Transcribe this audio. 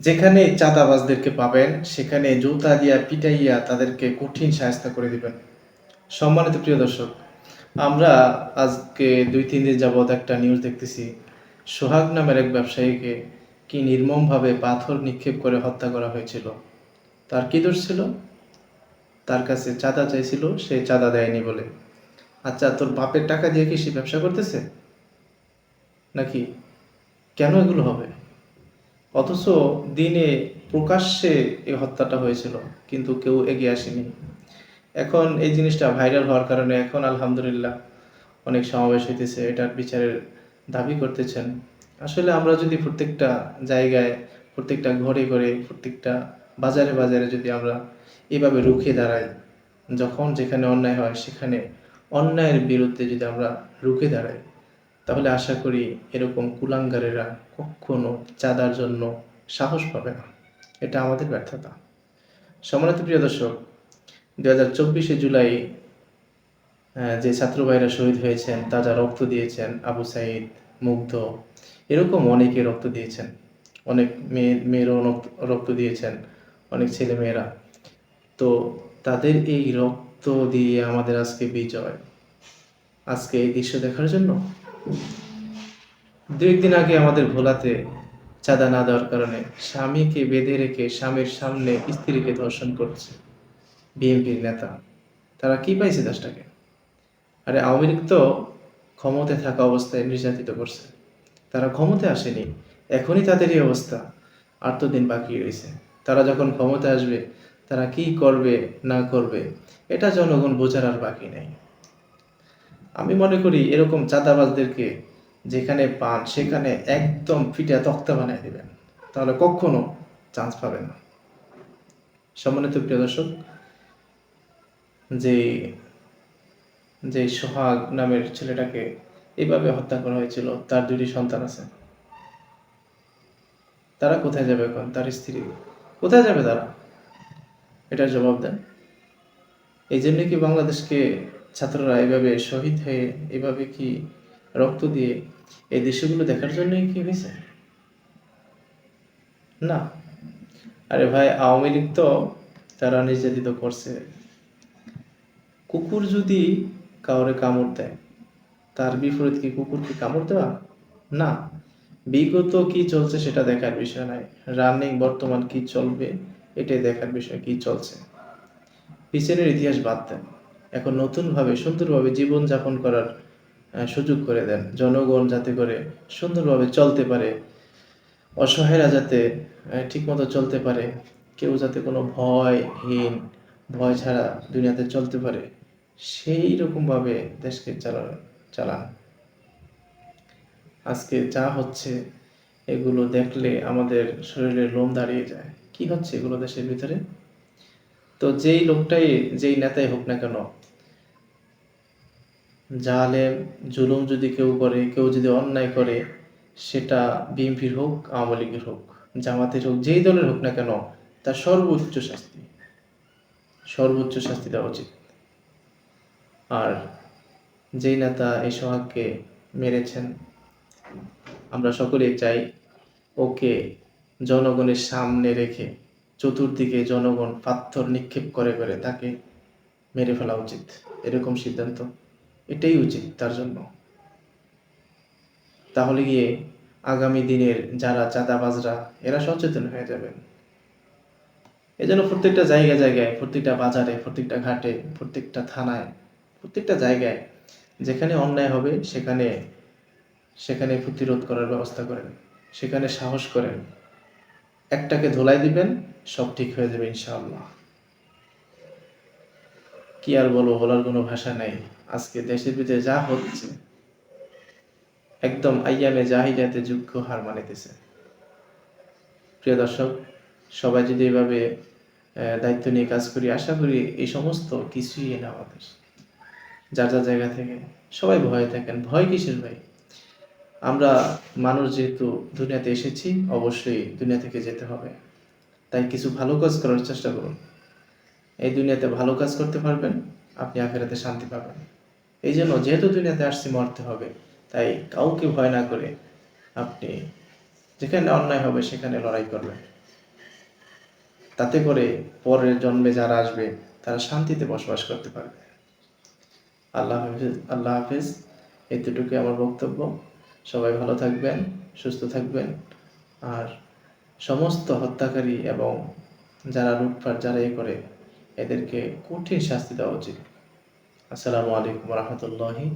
যেখানে চাঁদাবাজদেরকে পাবেন, সেখানে জুতা দিয়া পিটাইয়া তাদেরকে কঠিন সাহায্য করে দিবেন। সম্মানিত প্রিয় দর্শক, আমরা আজকে দুই, তিন দিন যাবৎ একটা নিউজ দেখতেছি। সোহাগ নামের এক ব্যবসায়ীকে কি নির্মমভাবে পাথর নিক্ষেপ করে হত্যা করা হয়েছিল। তার কি দোষ ছিল? তার কাছে চাঁদা চাইছিল, সে চাঁদা দেয়নি বলে। আচ্ছা তোর বাপের টাকা দিয়ে কি সে ব্যবসা করতেছে? নাকি কেন এগুলো হবে? অথচ দিনে প্রকাশ্যে এই হত্যাটা হয়েছিল, কিন্তু কেউ এগিয়ে আসেনি। এখন এই জিনিসটা ভাইরাল হওয়ার কারণে এখন আলহামদুলিল্লাহ অনেক সমাবেশ হইতেছে এটার বিচারের দাবি করতেছেন। আসলে আমরা যদি প্রত্যেকটা জায়গায়, প্রত্যেকটা ঘরে ঘরে, প্রত্যেকটা বাজারে বাজারে যদি আমরা এভাবে রুখে দাঁড়াই, যখন যেখানে অন্যায় হয় সেখানে অন্যায়ের বিরুদ্ধে যদি আমরা রুখে দাঁড়াই তাহলে আশা করি এরকম কুলাঙ্গারেরা কখনো চাঁদার জন্য সাহস পাবে না। এটা আমাদের ব্যর্থতা। সম্মানিত প্রিয় দর্শক দু হাজার চব্বিশে জুলাই যে ছাত্র ভাইরা শহীদ হয়েছেন, তাজা রক্ত দিয়েছেন আবু সাইদ, মুগ্ধ, এরকম অনেকে রক্ত দিয়েছেন। অনেক মেয়ে, মেয়েরও রক্ত দিয়েছেন, অনেক ছেলে মেয়েরা তো তাদের এই রক্ত দিয়ে আমাদের আজকে বিজয়। আজকে এই দৃশ্য দেখার জন্য দু একদিন আগে আমাদের ভোলাতে চাঁদা না দেওয়ার কারণে স্বামীকে বেঁধে রেখে স্বামীর সামনে স্ত্রীকে ধর্ষণ করছে বিএনপির নেতা। তারা কি পাইছে দেশটাকে? আরে আওয়ামী লীগ তো ক্ষমতায় থাকা অবস্থায় নির্যাতিত করছে। তারা ক্ষমতায় আসেনি, এখনই তাদের এই অবস্থা। আর তো দিন বাকি রয়েছে তারা যখন ক্ষমতায় আসবে, তারা কি করবে, না করবে, এটা জনগণ বোঝার আর বাকি নেই। আমি মনে করি এরকম চাঁদাবাজদেরকে যেখানে পান, সেখানে একদম ফিটে তক্তা বানিয়ে দেবেন। তাহলে কখনো চান্স পাবে না। সম্মানিত প্রিয় দর্শক, যে যে সোহাগ নামের ছেলেটাকে এভাবে হত্যা করা হয়েছিল, তার দুটি সন্তান আছে। তারা কোথায় যাবে এখন? তার স্ত্রী। কোথায় যাবে তারা? এটার জবাব দেন। এই জন্য কি বাংলাদেশকে ছাত্ররা এভাবে শহীদ হয়ে এভাবে কি রক্ত দিয়ে এই দৃশ্যগুলো দেখার জন্যই কি হয়েছে? না। আরে ভাই, আওয়ামী লীগ তো তারা নির্যাতিত করছে। কুকুর যদি কাউরে কামড় দেয়, তার বিপরীত কি কুকুরকে কামড় দেওয়া? না। বিগত কি চলছে সেটা দেখার বিষয় নাই। রানিং বর্তমান কি চলবে, এটাই দেখার বিষয় কি চলছে। পিছনের ইতিহাস বাদ দেন। এখন নতুনভাবে, সুন্দরভাবে জীবন যাপন করার সুযোগ করে দেন। জনগণ যাতে করে সুন্দরভাবে চলতে পারে, অসহায়রা যাতে ঠিকমতো চলতে পারে, কেউ যাতে কোনো ভয়হীন, ভয় ছাড়া দুনিয়াতে চলতে পারে সেই রকমভাবে দেশকে চালান চালান। আজকে যা হচ্ছে, এগুলো দেখলে আমাদের শরীরে লোম দাঁড়িয়ে যায়। কি হচ্ছে এগুলো দেশের ভিতরে? তো যেই লোকটাই, যেই নেতাই হোক না কেন জালেম জুলুম যদি কেউ করে, কেউ যদি অন্যায় করে, সেটা বিএনপির হোক, আওয়ামী লীগের হোক, জামাতের হোক, যেই দলের হোক না কেন, তার সর্বোচ্চ শাস্তি। সর্বোচ্চ শাস্তি দেওয়া উচিত। আর যেই নেতা এই সোহাগকে মেরেছেন, আমরা সকলেই চাই ওকে জনগণের সামনে রেখে চতুর্দিকে জনগণ পাথর নিক্ষেপ করে করে তাকে মেরে ফেলা উচিত। এরকম সিদ্ধান্ত। এটাই উচিত তার জন্য। তাহলে গিয়ে আগামী দিনের যারা চাঁদাবাজরা, এরা সচেতন হয়ে যাবেন। এজন্য প্রত্যেকটা জায়গা জায়গায়, প্রত্যেকটা বাজারে, প্রত্যেকটা ঘাটে, প্রত্যেকটা থানায়, প্রত্যেকটা জায়গায় যেখানে অন্যায় হবে, সেখানে সেখানে প্রতিরোধ করার ব্যবস্থা করেন। সেখানে সাহস করেন। একটাকে ধোলাই দিবেন সব ঠিক হয়ে যাবে ইনশাআল্লাহ। কি আর বলব, বলার কোনো ভাষা নাই। আজকে দেশের ভিতরে যা হচ্ছে, একদম আইয়ামে জাহিলিয়াতে যোগ্য হার মানিতেছে। প্রিয় দর্শক, সবাই যদি এভাবে দায়িত্ব নিয়ে কাজ করি, আশা করি এই সমস্ত কিছুই এনে আমাদের। যার যার জায়গা থেকে সবাই ভয়ে থাকেন। ভয় কিসের ভাই? আমরা মানুষ যেহেতু দুনিয়াতে এসেছি, অবশ্যই দুনিয়া থেকে যেতে হবে। তাই কিছু ভালো কাজ করার চেষ্টা করুন। এই দুনিয়াতে ভালো কাজ করতে পারবেন, আপনি আখেরাতে শান্তি পাবেন। এই জন্য যেহেতু দুনিয়াতে আসছি, মরতে হবে। তাই কাউকে ভয় না করে আপনি যেখানে অন্যায় হবে, সেখানে লড়াই করবেন। তাতে করে পরের জন্মে যারা আসবে, তারা শান্তিতে বসবাস করতে পারবে। আল্লাহ হাফিজ আল্লাহ হাফিজ। এতটুকু আমার বক্তব্য। সবাই ভালো থাকবেন, সুস্থ থাকবেন। আর সমস্ত হত্যাকারী এবং যারা লুটপাট যারা এ করে, এদেরকে কঠিন শাস্তি দেওয়া উচিত। আসসালামু আলাইকুম রহমতুল্লাহি